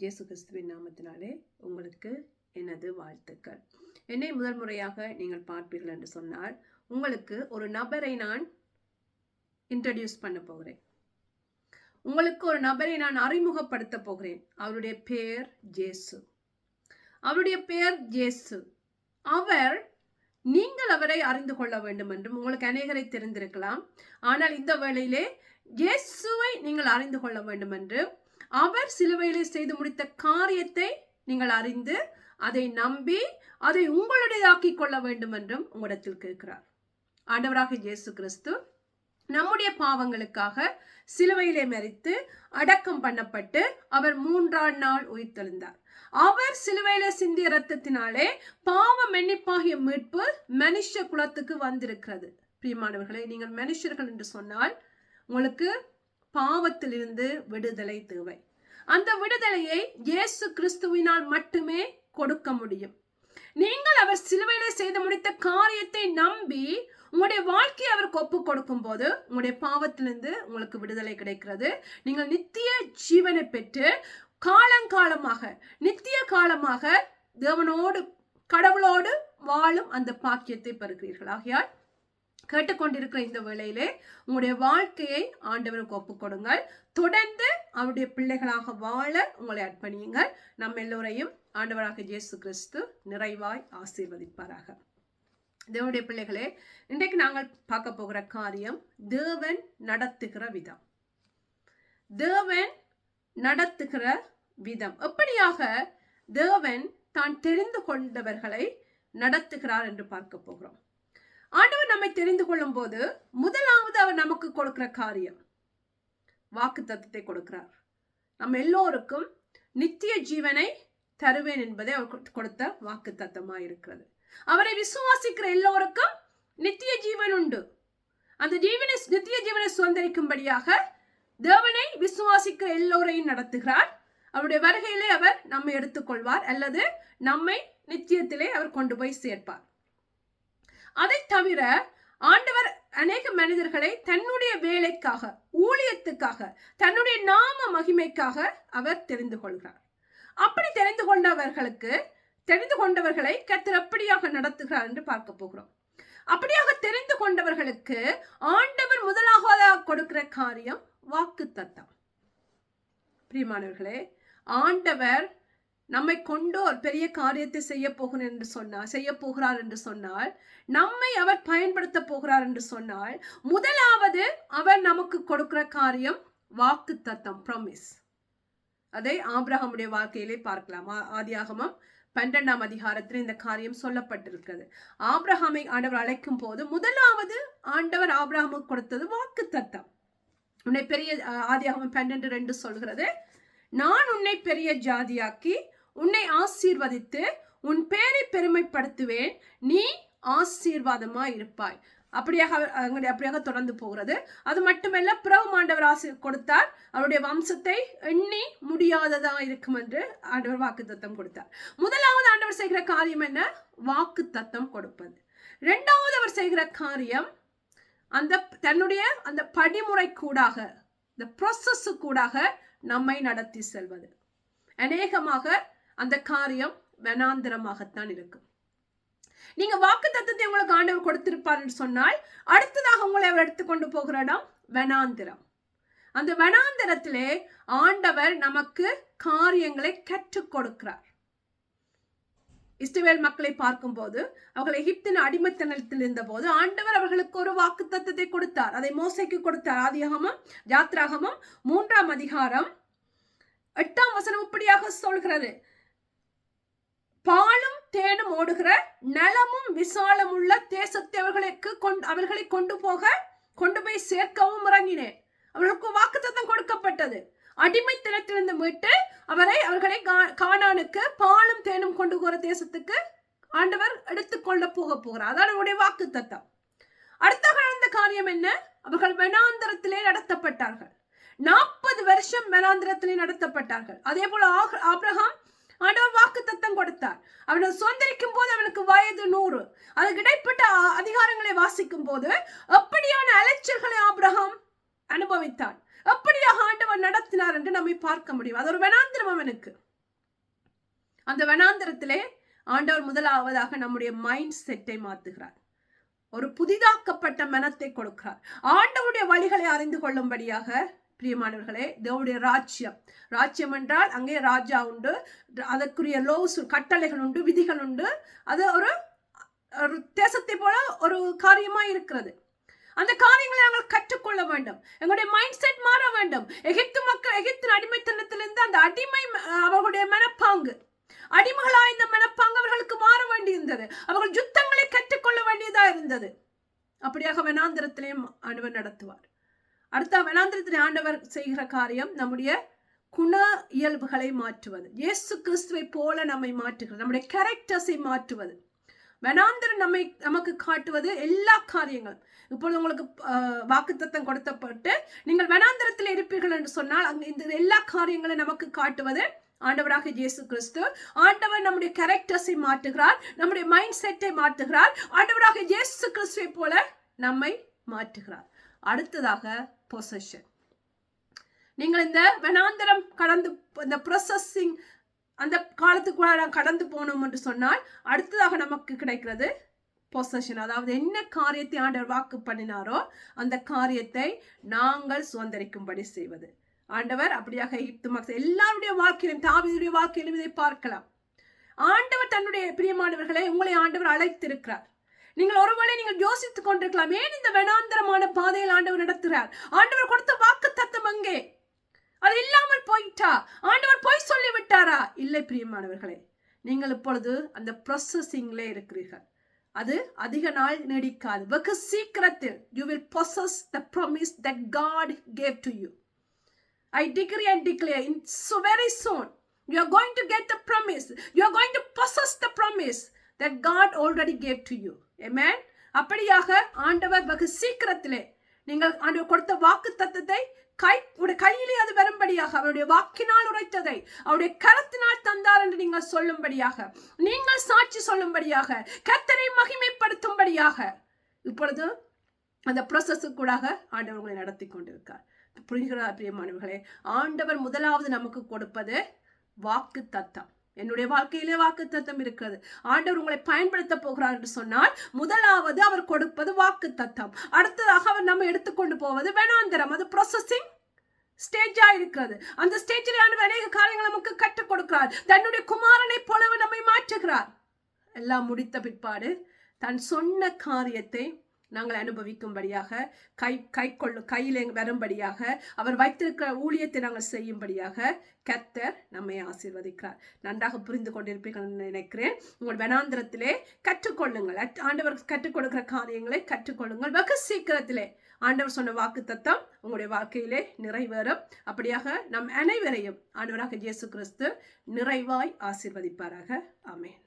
ஜேசு கிறிஸ்துவின் நாமத்தினாலே உங்களுக்கு எனது வாழ்த்துக்கள். என்னை முதல் முறையாக நீங்கள் பார்ப்பீர்கள் என்று சொன்னால் உங்களுக்கு ஒரு நபரை நான் இன்ட்ரடியூஸ் பண்ண போகிறேன். உங்களுக்கு ஒரு நபரை நான் அறிமுகப்படுத்த போகிறேன். அவருடைய பெயர் ஜேசு. அவருடைய பெயர் ஜேசு. அவர் நீங்கள் அவரை அறிந்து கொள்ள வேண்டும் என்றும் உங்களுக்கு அநேகரை தெரிந்திருக்கலாம். ஆனால் இந்த வேளையிலே இயேசுவை நீங்கள் அறிந்து கொள்ள வேண்டும் என்று அவர் சிலுவையிலே செய்து முடித்த காரியத்தை நீங்கள் அறிந்து அதை நம்பி அதை உங்களுடையதாக்கி கொள்ள வேண்டும் என்றும் உங்களிடத்தில் கேட்கிறார். ஆண்டவராக இயேசு கிறிஸ்து நம்முடைய பாவங்களுக்காக சிலுவையிலே மறித்து அடக்கம் பண்ணப்பட்டு அவர் மூன்றாம் நாள் உயிர்த்தெழுந்தார். அவர் சிலுவையில சிந்திய ரத்தத்தினாலே பாவ மன்னிப்பாகிய மீட்பு மனுஷ குலத்துக்கு வந்திருக்கிறது. பிரியமானவர்களே நீங்கள் மனுஷர்கள் என்று சொன்னால் உங்களுக்கு பாவத்திலிருந்து விடுதலை தேவை. அந்த விடுதலையை இயேசு கிறிஸ்துவினால் மட்டுமே கொடுக்க முடியும். நீங்கள் அவர் சிலுவையில செய்து முடித்த காரியத்தை நம்பி உங்களுடைய வாழ்க்கையை அவருக்கு ஒப்பு கொடுக்கும் போது உங்களுடைய பாவத்திலிருந்து உங்களுக்கு விடுதலை கிடைக்கிறது. நீங்கள் நித்திய ஜீவனை பெற்று காலங்காலமாக நித்திய காலமாக தேவனோடு கடவுளோடு வாழும் அந்த பாக்கியத்தை பெறுகிறீர்கள் ஆகையால் கேட்டுக்கொண்டிருக்கிற இந்த வேளையிலே உங்களுடைய வாழ்க்கையை ஆண்டவருக்கு ஒப்புக்கொடுங்கள். தொடர்ந்து அவருடைய பிள்ளைகளாக வாழ உங்களை அர்ப்பணியுங்கள் நம்ம எல்லோரையும் ஆண்டவராக இயேசு கிறிஸ்து நிறைவாய் ஆசீர்வதிப்பாராக. தேவனுடைய பிள்ளைகளே இன்றைக்கு நாங்கள் பார்க்க போகிற காரியம் தேவன் நடத்துகிற விதம். தேவன் நடத்துகிற விதம். எப்படியாக தேவன் தான் தெரிந்து கொண்டவர்களை நடத்துகிறார் என்று பார்க்க போகிறோம். ஆண்டவர் நம்மை தெரிந்து கொள்ளும் போது முதலாவது அவர் நமக்கு கொடுக்கிற காரியம். வாக்கு தத்துவத்தை கொடுக்கிறார். நம்ம எல்லோருக்கும் நித்திய ஜீவனை தருவேன் என்பதை அவர் கொடுத்த வாக்கு தத்தமாக இருக்கிறது. அவரை விசுவாசிக்கிற எல்லோருக்கும் நித்திய ஜீவன் உண்டு. அந்த ஜீவனை நித்திய ஜீவனை சுதந்திரிக்கும்படியாக தேவனை விசுவாசிக்கிற எல்லோரையும் நடத்துகிறார். அவருடைய வருகையிலே அவர் நம்மை எடுத்துக்கொள்வார் அல்லது நம்மை நித்தியத்திலே அவர் கொண்டு போய் சேர்ப்பார். அதை தவிர ஆண்டவர் அநேக மனிதர்களை தன்னுடைய வேலைக்காக ஊழியத்துக்காக தன்னுடைய நாம மகிமைக்காக அவர் தெரிந்து கொள்கிறார். அப்படி தெரிந்து கொண்டவர்களுக்கு தெரிந்து கொண்டவர்களை கத்தர் எப்படியாக நடத்துகிறார் என்று பார்க்க போகிறோம். அப்படியாக தெரிந்து கொண்டவர்களுக்கு ஆண்டவர் முதலாக கொடுக்கிற காரியம் வாக்கு தத்தம் பிரியமானவர்களே ஆண்டவர் நம்மை கொண்டு ஒரு பெரிய காரியத்தை செய்ய போகிறேன் என்று சொன்னால் செய்ய போகிறார் என்று சொன்னால் நம்மை அவர் பயன்படுத்த போகிறார் என்று சொன்னால் முதலாவது அவர் நமக்கு கொடுக்கிற காரியம் வாக்கு தத்தம் ப்ராமிஸ் அதை ஆப்ரஹாமுடைய வாழ்க்கையிலே பார்க்கலாம். ஆதியாகமம் பன்னெண்டாம் அதிகாரத்தில் இந்த காரியம் சொல்லப்பட்டிருக்கிறது. ஆப்ரஹாமை ஆண்டவர் அழைக்கும் போது முதலாவது ஆண்டவர் ஆப்ரஹாமுக்கு கொடுத்தது வாக்கு தத்தம். உன்னை பெரிய ஆதியாகமம் பன்னெண்டு ரெண்டு சொல்கிறது நான் உன்னை பெரிய ஜாதியாக்கி உன்னை ஆசீர்வதித்து உன் பேரை பெருமைப்படுத்துவேன். நீ ஆசீர்வாதமா இருப்பாய். அப்படியாக அங்கே அப்படியாக தொடர்ந்து போகிறது. அது மட்டுமல்ல பிரபு ஆண்டவர் ஆசி கொடுத்தார். அவருடைய வம்சத்தை எண்ணி முடியாததா இருக்கும் என்று ஆண்டவர் வாக்கு தத்தம் கொடுத்தார். முதலாவது ஆண்டவர் செய்கிற காரியம் என்ன? வாக்கு தத்தம் கொடுப்பது. ரெண்டாவது அவர் செய்கிற காரியம் அந்த தன்னுடைய அந்த படிமுறை கூடாக இந்த ப்ரொசஸ் கூடாக நம்மை நடத்தி செல்வது. அநேகமாக அந்த காரியம் வனாந்திரமாகத்தான் இருக்கும். நீங்க வாக்கு தத்துவத்தை உங்களுக்கு ஆண்டவர் கொடுத்திருப்பார் சொன்னால் அடுத்ததாக உங்களை அவர் எடுத்துக்கொண்டு போகிற இடம் வனாந்திரம். அந்த வனாந்திரத்திலே ஆண்டவர் நமக்கு காரியங்களை கற்றுக் கொடுக்கிறார். இஸ்ரேல் மக்களை பார்க்கும்போது அவர்கள் எகிப்தின் அடிமைத்தனத்தில் இருந்த போது ஆண்டவர் அவர்களுக்கு ஒரு வாக்கு தத்துவத்தை கொடுத்தார். அதை மோசைக்கு கொடுத்தார். ஆதியாகமும் யாத்ராகமும் மூன்றாம் அதிகாரம் எட்டாம் வசனம் இப்படியாக சொல்கிறது. பாலும் தேனும் ஓடுகிற நலமும் விசாலமுள்ள தேசத்தேவர்களுக்கு தேசத்தை அவர்களுக்கு கொண்டு அவர்களை கொண்டு போக கொண்டு போய் சேர்க்கவும் இறங்கினேன். அவர்களுக்கு வாக்குத்தத்தம் கொடுக்கப்பட்டது. அடிமைத்தனத்திலிருந்து மீட்டு அவரை அவர்களை காணானுக்கு பாலும் தேனும் கொண்டு போகிற தேசத்துக்கு ஆண்டவர் எடுத்துக்கொள்ள போக போகிறார். அதான் அவருடைய வாக்கு தத்தம் அடுத்த கடந்த காரியம் என்ன? அவர்கள் வனாந்திரத்திலே நடத்தப்பட்டார்கள். நாற்பது வருஷம் வனாந்திரத்திலே நடத்தப்பட்டார்கள். அதே போல ஆப்ரஹாம் ஆண்டவர் வாக்கு தத்தம் கொடுத்தார். அவனை சுதந்திரிக்கும் போது அவனுக்கு வயது நூறு. அதுக்கு இடைப்பட்ட அதிகாரங்களை வாசிக்கும் போது எப்படியான அலைச்சல்களை ஆப்ரஹாம் அனுபவித்தான். எப்படியாக ஆண்டவர் நடத்தினார் என்று நம்மை பார்க்க முடியும். அது ஒரு வெனாந்திரம் அவனுக்கு. அந்த வனாந்தரத்திலே ஆண்டவர் முதலாவதாக நம்முடைய மைண்ட் செட்டை மாத்துகிறார் ஒரு புதிதாக்கப்பட்ட மனத்தை கொடுக்கிறார். ஆண்டவருடைய வழிகளை அறிந்து கொள்ளும்படியாக பிரியமானவர்களே தேவடைய ராஜ்யம். ராஜ்யம் என்றால் அங்கே ராஜா உண்டு. அதற்குரிய லோஸ் கட்டளைகள் உண்டு விதிகள் உண்டு. அது ஒரு ஒரு தேசத்தை போல ஒரு காரியமாக இருக்கிறது. அந்த காரியங்களை நாங்கள் கற்றுக்கொள்ள வேண்டும். எங்களுடைய மைண்ட் செட் மாற வேண்டும். எகிப்து மக்கள் எகிப்தின் அடிமைத்தனத்திலிருந்து அந்த அடிமை அவர்களுடைய மனப்பாங்கு அடிமைகளாய் இந்த மனப்பாங்கு அவர்களுக்கு மாற வேண்டியிருந்தது. அவர்கள் யுத்தங்களை கற்றுக்கொள்ள வேண்டியதாக இருந்தது. அப்படியாக வனாந்திரத்திலேயும் அனுபவம் நடத்துவார். அடுத்த வனாந்திரத்திலே ஆண்டவர் செய்கிற காரியம் நம்முடைய குண இயல்புகளை மாற்றுவது. இயேசு கிறிஸ்துவை போல நம்மை மாற்றுகிறது. நம்முடைய கேரக்டர்ஸை மாற்றுவது. வனாந்திரம் நம்மை நமக்கு காட்டுவது எல்லா காரியங்களும். இப்பொழுது உங்களுக்கு வாக்குத்தத்தம் கொடுத்தப்பட்டு நீங்கள் வனாந்திரத்தில் இருப்பீர்கள் என்று சொன்னால் அங்கே இந்த எல்லா காரியங்களும் நமக்கு காட்டுவது ஆண்டவராக இயேசு கிறிஸ்து. ஆண்டவர் நம்முடைய கேரக்டர்ஸை மாற்றுகிறார். நம்முடைய மைண்ட் செட்டை மாற்றுகிறார். ஆண்டவராக இயேசு கிறிஸ்துவை போல நம்மை மாற்றுகிறார். அடுத்ததாக பொசஷன் நீங்கள் இந்த வனாந்தரம் கடந்து இந்த ப்ரொசஸிங் அந்த காலத்துக்குள்ள கடந்து போனோம் என்று சொன்னால் அடுத்ததாக நமக்கு கிடைக்கிறது பொசஷன் அதாவது என்ன காரியத்தை ஆண்டவர் வாக்கு பண்ணினாரோ அந்த காரியத்தை நாங்கள் சுதந்திரிக்கும்படி செய்வது. ஆண்டவர் அப்படியாக எகிப்து மக்கள் எல்லாருடைய வாழ்க்கையிலும் தாவீதுடைய வாழ்க்கையிலும் இதை பார்க்கலாம். ஆண்டவர் தன்னுடைய பிரியமானவர்களை உங்களை ஆண்டவர் அழைத்திருக்கிறார். நீங்கள் ஒருவேளை நீங்கள் யோசித்துக் கொண்டிருக்கலாம் ஏன் இந்த வேணாந்தரமான பாதையில் ஆண்டவர் நடத்துகிறார்? ஆண்டவர் கொடுத்த வாக்கு தத்துவம் அங்கே அது இல்லாமல் போயிட்டா? ஆண்டவர் போய் சொல்லி விட்டாரா இல்லை பிரியமானவர்களே நீங்கள் இப்பொழுது அந்த ப்ரொசஸிங்லே இருக்கிறீர்கள். அது அதிக நாள் நீடிக்காது. வெகு சீக்கிரத்தில் you will possess the promise that God gave to you I decree and declare in so very soon you are going to get the promise. You are going to possess the promise. That God already gave to you amen? அப்படியாக ஆண்டவர் வெகு சீக்கிரத்திலே நீங்கள் ஆண்டவர் கொடுத்த வாக்கு தத்தத்தை கை உடைய கையிலே அது வரும்படியாக அவருடைய வாக்கினால் உரைத்ததை அவருடைய கரத்தினால் தந்தார் என்று நீங்கள் சொல்லும்படியாக நீங்கள் சாட்சி சொல்லும்படியாக கத்தனை மகிமைப்படுத்தும்படியாக இப்பொழுது அந்த ப்ரொசஸுக்கூடாக ஆண்டவர் உங்களை நடத்தி கொண்டிருக்கார். புரிகிறதா பிரியமானவர்களே? ஆண்டவர் முதலாவது நமக்கு கொடுப்பது வாக்கு தத்தம் என்னுடைய வாழ்க்கையிலே வாக்கு தத்தம் இருக்கிறது. ஆண்டவர் உங்களை பயன்படுத்த போகிறார் என்று சொன்னால் முதலாவது அவர் கொடுப்பது வாக்கு தத்தம் அடுத்ததாக அவர் நம்ம எடுத்துக்கொண்டு போவது வேணாந்திரம். அது ப்ரொசஸிங் ஸ்டேஜா இருக்கிறது. அந்த ஸ்டேஜில் ஆண்டவர் அநேக காரியங்களை நமக்கு கற்றுக் கொடுக்கிறார். தன்னுடைய குமாரனை போலவே நம்மை மாற்றுகிறார். எல்லாம் முடித்த பிற்பாடு தன் சொன்ன காரியத்தை நாங்கள் அனுபவிக்கும்படியாக கை கை கொள்ளு கையில் வரும்படியாக அவர் வைத்திருக்கிற ஊழியத்தை நாங்கள் செய்யும்படியாக கத்தர் நம்மை ஆசீர்வதிக்கிறார். நன்றாக புரிந்து கொண்டிருப்பீர்கள் நினைக்கிறேன். உங்கள் வனாந்திரத்திலே கற்றுக்கொள்ளுங்கள். அட்- ஆண்டவர் கற்றுக் கொடுக்கிற காரியங்களை கற்றுக்கொள்ளுங்கள். வெகு சீக்கிரத்திலே ஆண்டவர் சொன்ன வாக்கு தத்தம் உங்களுடைய வாழ்க்கையிலே நிறைவேறும். அப்படியாக நம் அனைவரையும் ஆண்டவராக இயேசு கிறிஸ்து நிறைவாய் ஆசீர்வதிப்பாராக. ஆமென்.